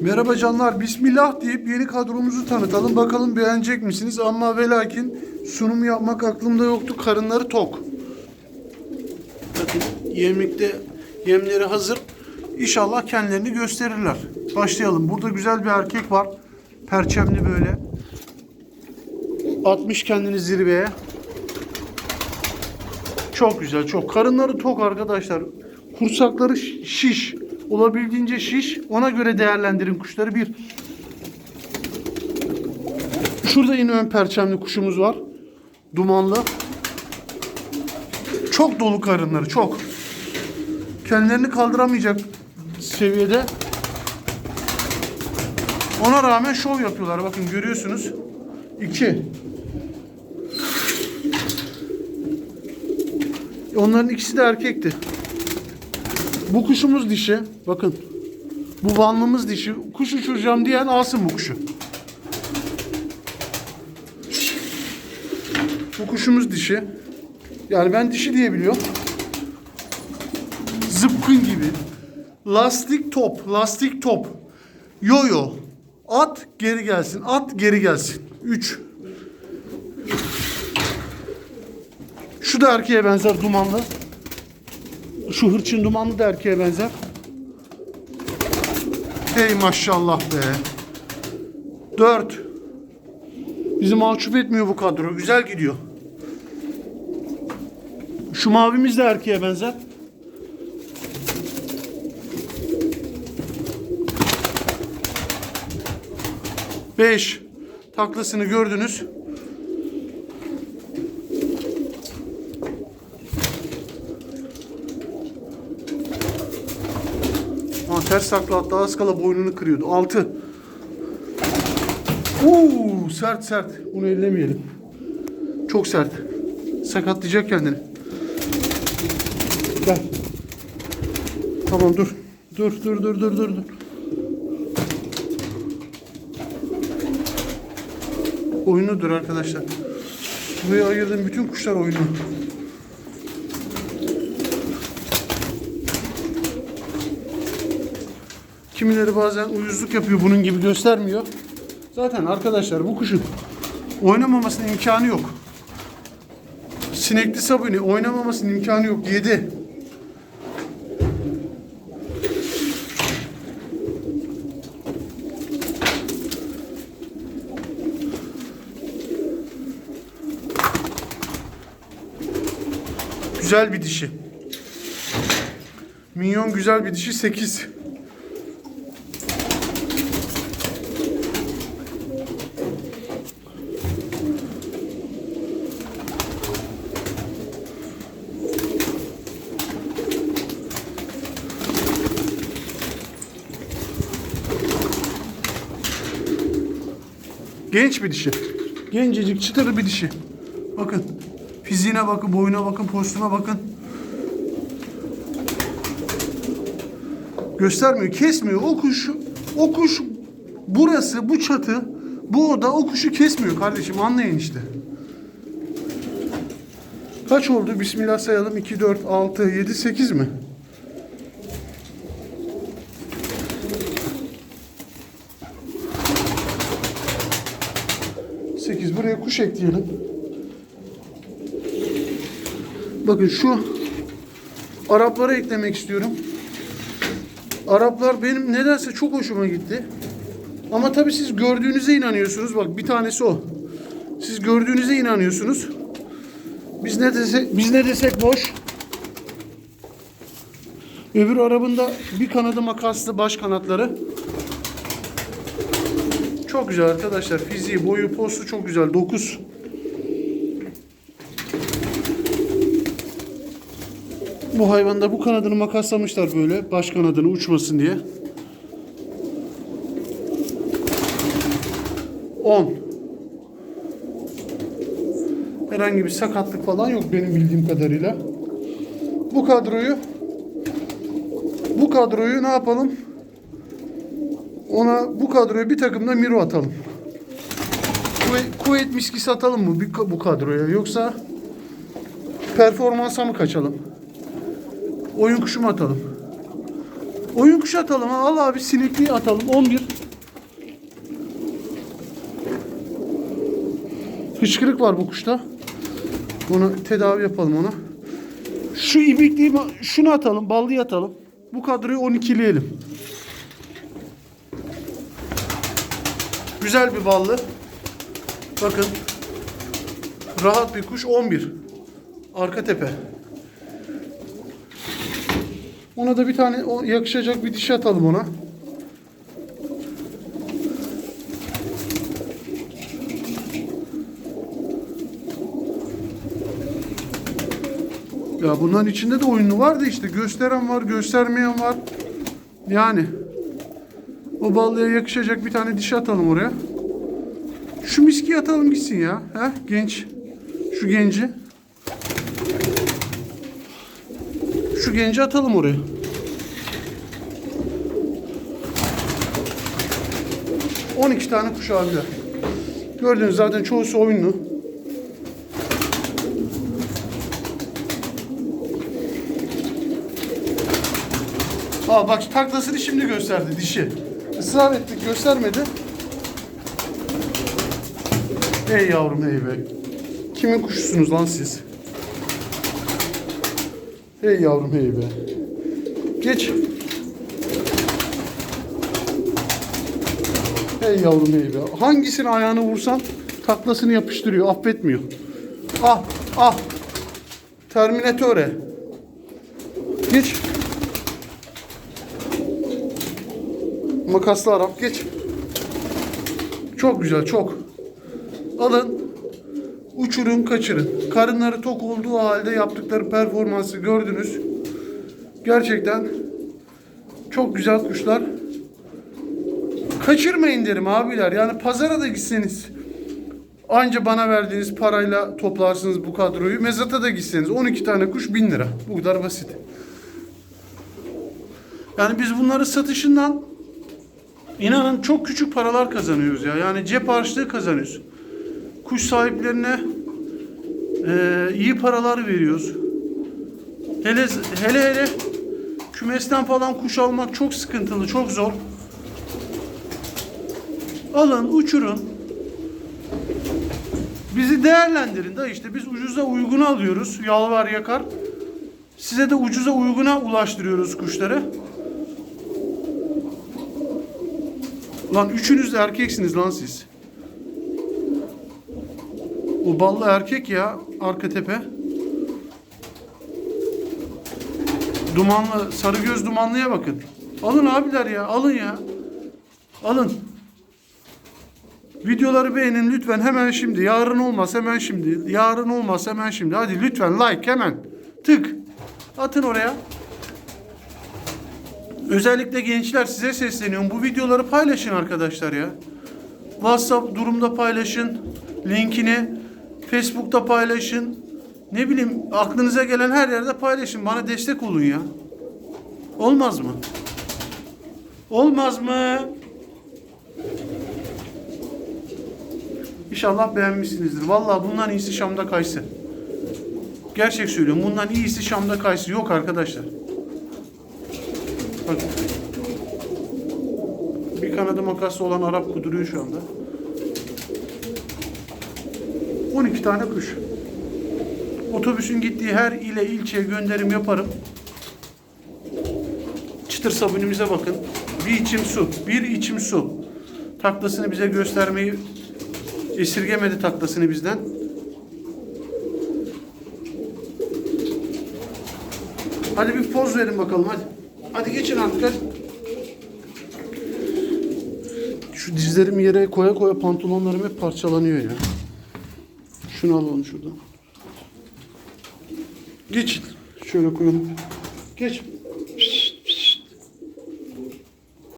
Merhaba canlar, Bismillah deyip yeni kadromuzu tanıtalım. Bakalım beğenecek misiniz? Ama ve lakin sunum yapmak aklımda yoktu. Karınları tok. Bakın yemlikte yemleri hazır. İnşallah kendilerini gösterirler. Başlayalım. Burada güzel bir erkek var. Perçemli böyle. 60 kendini zirveye. Çok güzel, çok. Karınları tok arkadaşlar. Kursakları şi- şiş. Olabildiğince şiş. Ona göre değerlendirin kuşları. Bir. Şurada yine ön perçemli kuşumuz var. Dumanlı. Çok dolu karınları, çok. Kendilerini kaldıramayacak seviyede. Ona rağmen şov yapıyorlar. Bakın görüyorsunuz. İki. Onların ikisi de erkekti. Bu kuşumuz dişi. Bakın. Bu vanlımız dişi. Kuş uçuracağım diyen alsın bu kuşu. Bu kuşumuz dişi. Yani ben dişi diye biliyorum. Zıpkın gibi. Lastik top. Lastik top. Yo-yo. At geri gelsin. At geri gelsin. 3. Şu da erkeğe benzer dumanlı. Şu hırçın dumanlı da erkeğe benzer. Hey maşallah be. 4. Bizi mahcup etmiyor bu kadro. Güzel gidiyor. Şu mavimiz de erkeğe benzer. Beş. Taklasını gördünüz. Ters takla hatta az kala boynunu kırıyordu. Altı. Oo, sert sert. Bunu ellemeyelim. Çok sert. Sakatlayacak kendini. Gel. Tamam dur. Dur dur dur dur dur dur. Oyunudur arkadaşlar. Buraya ayırdığım bütün kuşlar oyunu. Kimileri bazen uyuzluk yapıyor bunun gibi göstermiyor. Zaten arkadaşlar bu kuşun oynamamasının imkanı yok. Sinekli sabuni oynamamasının imkanı yok. Yedi. Güzel bir dişi. Minyon güzel bir dişi 8. Genç bir dişi. Gencecik çıtır bir dişi. Bakın. Fiziğine bakın, boyuna bakın, postuna bakın. Göstermiyor, kesmiyor. O kuş, o kuş burası, bu çatı, bu oda o kuşu kesmiyor kardeşim. Anlayın işte. Kaç oldu? Bismillah sayalım. 2, 4, 6, 7, 8 mi? Sekiz. Buraya kuş ekleyelim. Bakın şu Araplara eklemek istiyorum. Araplar benim nedense çok hoşuma gitti. Ama tabii siz gördüğünüze inanıyorsunuz. Bak bir tanesi o. Siz gördüğünüze inanıyorsunuz. Biz ne desek, biz ne desek boş. Öbür arabında bir kanadı makaslı baş kanatları. Çok güzel arkadaşlar. Fiziği, boyu, postu çok güzel. 9. Bu hayvanda bu kanadını makaslamışlar böyle. Baş kanadını uçmasın diye. 10. Herhangi bir sakatlık falan yok benim bildiğim kadarıyla. Bu kadroyu bu kadroyu ne yapalım? Ona bu kadroya bir takımda Miro atalım. Kuvvet, kuvvet miskisi atalım mı bu kadroya yoksa performansa mı kaçalım? Oyun kuşu mu atalım? Oyun kuşu atalım. Al abi sinekliği atalım. 11. Hıçkırık var bu kuşta. Bunu tedavi yapalım ona. Şu ibikliği şunu atalım. Ballıyı atalım. Bu kadroyu 12'leyelim. Güzel bir ballı. Bakın. Rahat bir kuş 11. Arka tepe. Ona da bir tane yakışacak bir dişi atalım ona. Ya bunların içinde de oyunlu var da işte gösteren var, göstermeyen var. Yani o ballıya yakışacak bir tane dişi atalım oraya. Şu miski atalım gitsin ya. He? Genç. Şu genci. Şu genci atalım oraya. On iki tane kuş abiler. Gördünüz zaten çoğusu oyunlu. Aa bak taklasını şimdi gösterdi dişi. Israr ettik göstermedi. Hey yavrum hey be. Kimin kuşusunuz lan siz? Hey yavrum hey be. Geç. Hey yavrum hey be. Hangisini ayağını vursan taklasını yapıştırıyor. Affetmiyor. Ah ah. Terminatöre. Geç. Makaslı Arap geç. Çok güzel çok. Alın. Uçurun kaçırın. Karınları tok olduğu halde yaptıkları performansı gördünüz. Gerçekten çok güzel kuşlar. Kaçırmayın derim abiler. Yani pazara da gitseniz anca bana verdiğiniz parayla toplarsınız bu kadroyu. Mezata da gitseniz 12 tane kuş 1000 lira. Bu kadar basit. Yani biz bunları satışından inanın çok küçük paralar kazanıyoruz ya. Yani cep harçlığı kazanıyoruz. Kuş sahiplerine eee, iyi paralar veriyoruz. Hele hele hele kümesten falan kuş almak çok sıkıntılı, çok zor. Alın, uçurun. Bizi değerlendirin da işte biz ucuza uyguna alıyoruz. Yalvar yakar. Size de ucuza uyguna ulaştırıyoruz kuşları. Lan üçünüz de erkeksiniz lan siz. O ballı erkek ya arka tepe. Dumanlı, sarı göz dumanlıya bakın. Alın abiler ya, alın ya. Alın. Videoları beğenin lütfen hemen şimdi. Yarın olmaz hemen şimdi. Yarın olmaz hemen şimdi. Hadi lütfen like hemen. Tık. Atın oraya. Özellikle gençler size sesleniyorum. Bu videoları paylaşın arkadaşlar ya. WhatsApp durumda paylaşın. Linkini Facebook'ta paylaşın. Ne bileyim aklınıza gelen her yerde paylaşın. Bana destek olun ya. Olmaz mı? Olmaz mı? İnşallah beğenmişsinizdir. Vallahi bundan iyisi Şam'da kaysı. Gerçek söylüyorum. Bundan iyisi Şam'da kaysı yok arkadaşlar. Bak. Bir kanadı makaslı olan Arap kuduruyor şu anda. 12 tane kuş. Otobüsün gittiği her ile ilçeye gönderim yaparım. Çıtır sabunimize bakın. Bir içim su. Bir içim su. Taklasını bize göstermeyi esirgemedi taklasını bizden. Hadi bir poz verin bakalım hadi. Hadi geçin hadi. Şu dizlerimi yere koya koya pantolonlarım hep parçalanıyor ya. Şunu alalım şuradan. Geçin. Şöyle koyalım. Geç.